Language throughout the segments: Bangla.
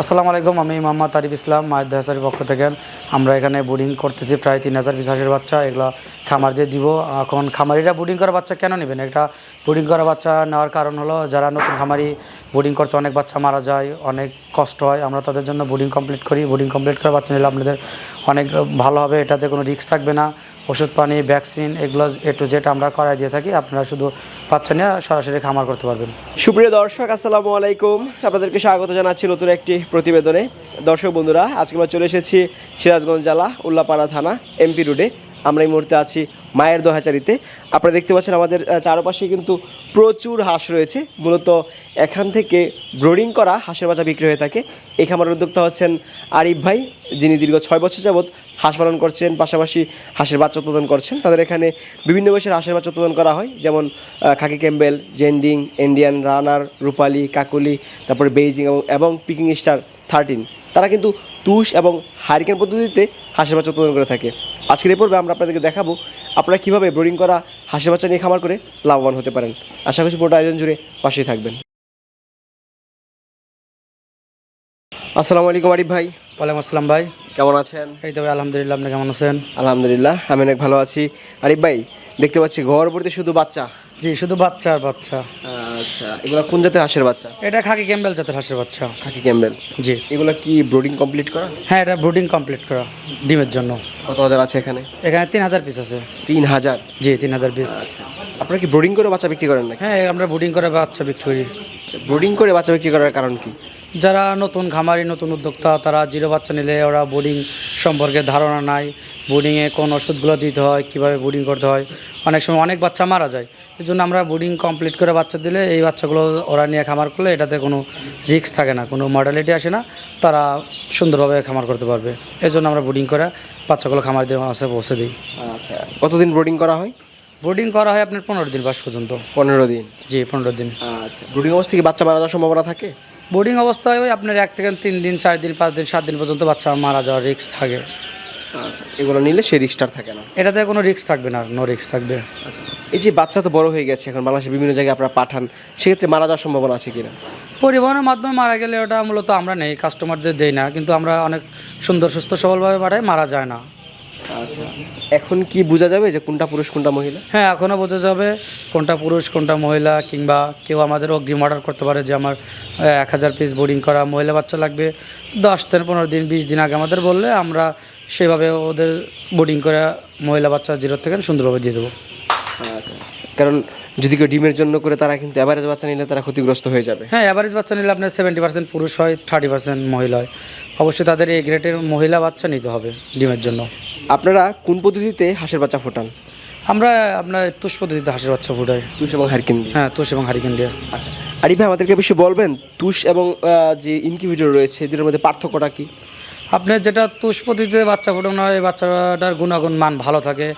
আসসালামু আলাইকুম, আমি মোহাম্মদ তারিফ ইসলাম, মায়ের দেহাসারির পক্ষ থেকে। আমরা এখানে বোর্ডিং করতেছি প্রায় তিন হাজার পিস হাঁসের বাচ্চা, এগুলো খামার দিয়ে দিব। এখন খামারিরা বোর্ডিং করা বাচ্চা কেন নেবেন? একটা বোর্ডিং করা বাচ্চা নেওয়ার কারণ হলো, যারা নতুন খামারি বোর্ডিং করতে অনেক বাচ্চা মারা যায়, অনেক কষ্ট হয়। আমরা তাদের জন্য বোর্ডিং কমপ্লিট করি। বোর্ডিং কমপ্লিট করা বাচ্চা নিলে আপনাদের অনেক ভালো হবে, এটাতে কোনো রিস্ক থাকবে না। ওষুধ, পানি, ভ্যাকসিন এগুলো এ টু জেড আমরা করাই দিয়ে থাকি। আপনারা শুধু পাচ্ছেন না সরাসরি খামার করতে পারবেন। সুপ্রিয় দর্শক, আসসালামু আলাইকুম। আপনাদেরকে স্বাগত জানাচ্ছি নতুন একটি প্রতিবেদনে। দর্শক বন্ধুরা, আজকে আমরা চলে এসেছি সিরাজগঞ্জ জেলা, উল্লাপাড়া থানা, এমপি রোডে। আমরা এই মুহূর্তে আছি মায়ের দোহাচারিতে। আপনারা দেখতে পাচ্ছেন আমাদের চারপাশে কিন্তু প্রচুর হাঁস রয়েছে। মূলত এখান থেকে ব্রোডিং করা হাঁসের বাচ্চা বিক্রি হয়ে থাকে। এই খামারের উদ্যোক্তা হচ্ছেন আরিফ ভাই, যিনি দীর্ঘ ছয় বছর যাবৎ হাঁস পালন করছেন, পাশাপাশি হাঁসের বাচ্চা উৎপাদন করছেন। তাদের এখানে বিভিন্ন বয়সের হাঁসের বাচ্চা উৎপাদন করা হয়, যেমন khaki Campbell, Jinding, Indian runner, Rupali, Kakuli, তারপরে বেইজিং এবং এবং পিকিং স্টার থার্টিন। তারা কিন্তু তুষ এবং হারিকেন পদ্ধতিতে হাঁসের বাচ্চা উৎপাদন করে থাকে। আজকের এই পর্বে আমরা আপনাদেরকে দেখাবো আপনারা কীভাবে ব্রোডিং করা হাসি বাচ্চা নিয়ে খামার করে লাভবান হতে পারেন। আশা করছি পুরোটা আয়োজন জুড়ে পাশেই থাকবেন। আসসালামু আলাইকুম আরিফ ভাই। ওয়ালাইকুম আসসালাম ভাই। কেমন আছেন? এই তবে আলহামদুলিল্লাহ আপনি কেমন আছেন? আলহামদুলিল্লাহ আমি অনেক ভালো আছি। আরিফ ভাই দেখতে পাচ্ছি ঘর ভর্তি শুধু বাচ্চা? জি শুধু বাচ্চা আর বাচ্চা। আচ্ছা এগুলো কোন জাতের হাঁসের বাচ্চা? এটা খাকি ক্যাম্বেল জাতের হাঁসের বাচ্চা। Khaki Campbell. জি। এগুলো কি ব্রোডিং কমপ্লিট করা? হ্যাঁ এটা ব্রুডিং কমপ্লিট করা ডিমের জন্য। কত হাজার আছে এখানে? এখানে তিন হাজার পিস আছে। তিন হাজার? জি তিন হাজার পিস আপনারা কি ব্রোডিং করে বাচ্চা বিক্রি করেন নাকি? হ্যাঁ আমরা ব্রুডিং করে বাচ্চা বিক্রি করি। ব্রোডিং করে বাচ্চা বিক্রি করার কারণ কি? যারা নতুন খামারি নতুন উদ্যোক্তা তারা জিরো বাচ্চা নিলে ওরা বোর্ডিং সম্পর্কে ধারণা নাই। বোর্ডিংয়ে কোন ওষুধগুলো দিতে হয় কীভাবে বোর্ডিং করতে হয়। অনেক সময় অনেক বাচ্চা মারা যায়। এই জন্য আমরা বোর্ডিং কমপ্লিট করে বাচ্চা দিলে এই বাচ্চাগুলো ওরা নিয়ে খামার করলে এটাতে কোনো রিস্ক থাকে না কোনো মডালিটি আসে না। তারা সুন্দরভাবে খামার করতে পারবে। এই জন্য আমরা বোর্ডিং করে বাচ্চাগুলো খামারদের মাসে পৌঁছে দিই। আচ্ছা কতদিন বোর্ডিং করা হয়? বোর্ডিং করা হয় আপনার পনেরো দিন বাস পর্যন্ত। পনেরো দিন? জি পনেরো দিন। আচ্ছা ব্রোডিং অবস্থা থেকে বাচ্চা মারা যাওয়ার সম্ভাবনা থাকে? বোর্ডিং অবস্থায় ওই আপনার এক থেকে তিন দিন চার দিন পাঁচ দিন সাত দিন পর্যন্ত বাচ্চা মারা যাওয়ার রিস্ক থাকে। আচ্ছা এগুলো নিলে সেই রিক্সটার থাকে না। এটাতে কোনো রিস্ক থাকবে না নো রিস্ক থাকবে। আচ্ছা এই যে বাচ্চা তো বড় হয়ে গেছে এখন বাংলাদেশে বিভিন্ন জায়গায় আপনারা পাঠান সেক্ষেত্রে মারা যাওয়ার সম্ভাবনা আছে কিনা? পরিবহনের মাধ্যমে মারা গেলে ওটা মূলত আমরা নেই কাস্টমারদের দেই না কিন্তু আমরা অনেক সুন্দর সুস্থ সবলভাবে পাঠাই মারা যায় না। আচ্ছা। এখন কি বোঝা যাবে যে কোনটা পুরুষ কোনটা মহিলা? হ্যাঁ এখনও বোঝা যাবে কোনটা পুরুষ কোনটা মহিলা কিংবা কেউ আমাদের অগ্রিম অর্ডার করতে পারে যে আমার এক হাজার পিস বোর্ডিং করা মহিলা বাচ্চা লাগবে। দশ দিন পনেরো দিন বিশ দিন আগে আমাদের বললে আমরা সেভাবে ওদের বোর্ডিং করে মহিলা বাচ্চা জিরো থেকে সুন্দরভাবে দিয়ে দেবো। আচ্ছা। কারণ যদি কেউ ডিমের জন্য করে তারা কিন্তু অ্যাভারেজ বাচ্চা নিলে তারা ক্ষতিগ্রস্ত হয়ে যাবে। হ্যাঁ অ্যাভারেজ বাচ্চা নিলে আপনার সেভেন্টি পার্সেন্ট পুরুষ হয় থার্টি পার্সেন্ট মহিলা হয়। অবশ্যই তাদের এই গ্রেডের মহিলা বাচ্চা নিতে হবে ডিমের জন্য। আপনারা কোন পদ্ধতিতে হাঁসের বাচ্চা ফোটান? আমরা আপনার তুষ পদ্ধতিতে হাঁসের বাচ্চা ফোটাই। তুষ এবং হারকিন হ্যাঁ তুষ এবং হারিকেন দিয়ে। আচ্ছা আরিফ ভাই আমাদেরকে বেশি বলবেন তুষ এবং যে ইনকিউবেটর রয়েছে দুটোর মধ্যে পার্থক্যটা কি? আপনার যেটা তুষ পদ্ধতিতে বাচ্চা ফোটানো হয় বাচ্চাটার গুণাগুণ মান ভালো থাকে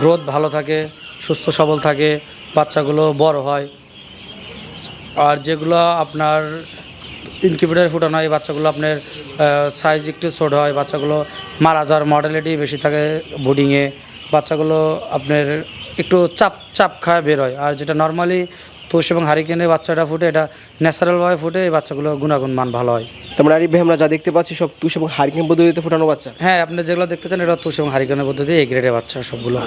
গ্রোথ ভালো থাকে সুস্থ সবল থাকে বাচ্চাগুলো বড় হয়। আর যেগুলো আপনার ইনকিউবেটার ফুটানো হয় বাচ্চাগুলো আপনার সাইজ একটু ছোট হয় বাচ্চাগুলো মারা যাওয়ার মডেলিটি বেশি থাকে বোর্ডিংয়ে বাচ্চাগুলো আপনার একটু চাপ চাপ খায় বের হয়। আর যেটা নর্মালি তুষ এবং হারিকেনে বাচ্চাটা ফুটে এটা ন্যাচারালভাবে ফুটে এই বাচ্চাগুলো গুণাগুণ মান ভালো হয়। তারপরে আরিফ ভাই আমরা যা দেখতে পাচ্ছি সব তুষ এবং হারকিন পদ্ধতিতে ফোটানো বাচ্চা। হ্যাঁ আপনি যেগুলো দেখতে চান এটা তুষ এবং হারিকেনের পদ্ধতি এই গ্রেডের বাচ্চা সবগুলো।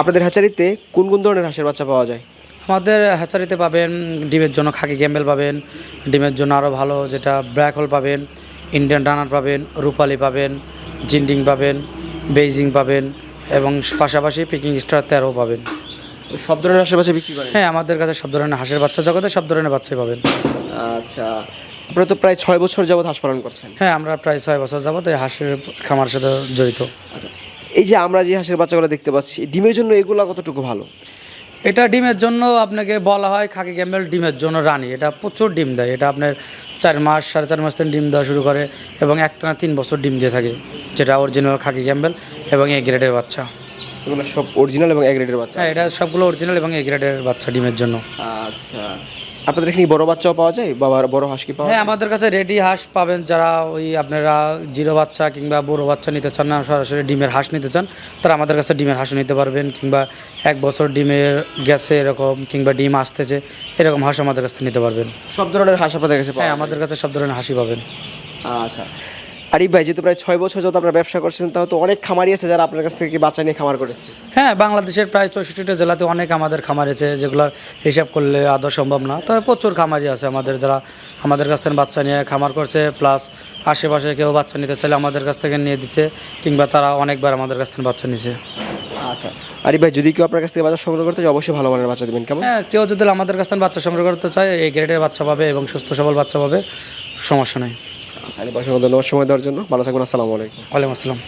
আপনাদের হ্যাচারিতে কোন কোন ধরনের হাঁসের বাচ্চা পাওয়া যায়? আমাদের হ্যাচারিতে পাবেন ডিমের জন্য খাকি গ্যাম্বেল পাবেন ডিমের জন্য আরও ভালো যেটা ব্ল্যাক হোল পাবেন ইন্ডিয়ান ডানার পাবেন রূপালি পাবেন জিন্ডিং পাবেন বেইজিং পাবেন এবং পাশাপাশি পিকিং স্টার তেরো পাবেন। সব ধরনের হাঁসের বাচ্চা বিক্রি করেন? হ্যাঁ আমাদের কাছে সব ধরনের হাঁসের বাচ্চা জগতে সব ধরনের বাচ্চাই পাবেন। আচ্ছা আপনারা তো প্রায় ছয় বছর যাবত হাঁস পালন করছেন। হ্যাঁ আমরা প্রায় ছয় বছর যাবত এই হাঁসের খামার সাথে জড়িত। আচ্ছা এই যে আমরা যে হাঁসের বাচ্চাগুলো দেখতে পাচ্ছি ডিমের জন্য এগুলো কতটুকু ভালো? এটা ডিমের জন্য আপনাকে বলা হয় খাকি ক্যাম্বেল ডিমের জন্য রানী। এটা প্রচুর ডিম দেয়। এটা আপনার চার মাস সাড়ে চার মাস থেকে ডিম দেওয়া শুরু করে এবং একটানা তিন বছর ডিম দিয়ে থাকে যেটা অরিজিনাল খাকি ক্যাম্বেল এবং এ গ্রেডের বাচ্চা। এগুলো সব অরিজিনাল এবং এ গ্রেডের বাচ্চা? হ্যাঁ এটা সবগুলো অরিজিনাল এবং এ গ্রেডের বাচ্চা ডিমের জন্য। আচ্ছা। আপনাদের এখানে বড় বাচ্চাও পাওয়া যায়? বা বড় হাঁস কি পাওয়া হ্যাঁ আমাদের কাছে রেডি হাঁস পাবেন যারা ওই আপনারা জিরো বাচ্চা কিংবা বড় বাচ্চা নিতে চান না সরাসরি ডিমের হাঁস নিতে চান তারা আমাদের কাছে ডিমের হাঁস নিতে পারবেন কিংবা এক বছর ডিমের গ্যাসে এরকম কিংবা ডিম আসতেছে এরকম হাঁস আমাদের কাছে নিতে পারবেন। সব ধরনের হাঁস আপনাদের কাছে হ্যাঁ আমাদের কাছে সব ধরনের হাঁসি পাবেন। আচ্ছা। আরিফ ভাই যেহেতু প্রায় ছয় বছর যত আপনার ব্যবসা করছেন তাহলে তো অনেক খামারি আছে যারা আপনার কাছ থেকে বাচ্চা নিয়ে খামার করেছে? হ্যাঁ বাংলাদেশের প্রায় চৌষট্টিটা জেলাতে অনেক আমাদের খামার আছে যেগুলোর হিসাব করলে আদৌ সম্ভব না। তবে প্রচুর খামারি আছে আমাদের যারা আমাদের কাছ থেকে বাচ্চা নিয়ে খামার করছে প্লাস আশেপাশে কেউ বাচ্চা নিতে চাইলে আমাদের কাছ থেকে নিয়ে দিছে কিংবা তারা অনেকবার আমাদের কাছ থেকে বাচ্চা নিছে। আচ্ছা আরিফ ভাই যদি কেউ আপনার কাছ থেকে বাচ্চা সংগ্রহ করতে চায় অবশ্যই ভালো মানের বাচ্চা দেবেন কেমন? হ্যাঁ কেউ যদি আমাদের কাছ থেকে বাচ্চা সংগ্রহ করতে চায় এই গ্রেডের বাচ্চা পাবে এবং সুস্থ সবল বাচ্চা পাবে সমস্যা নেই। আচ্ছা সময় দেওয়ার জন্য। ভালো থাকবেন আসসালামু আলাইকুম। ওয়ালাইকুম আসসালাম।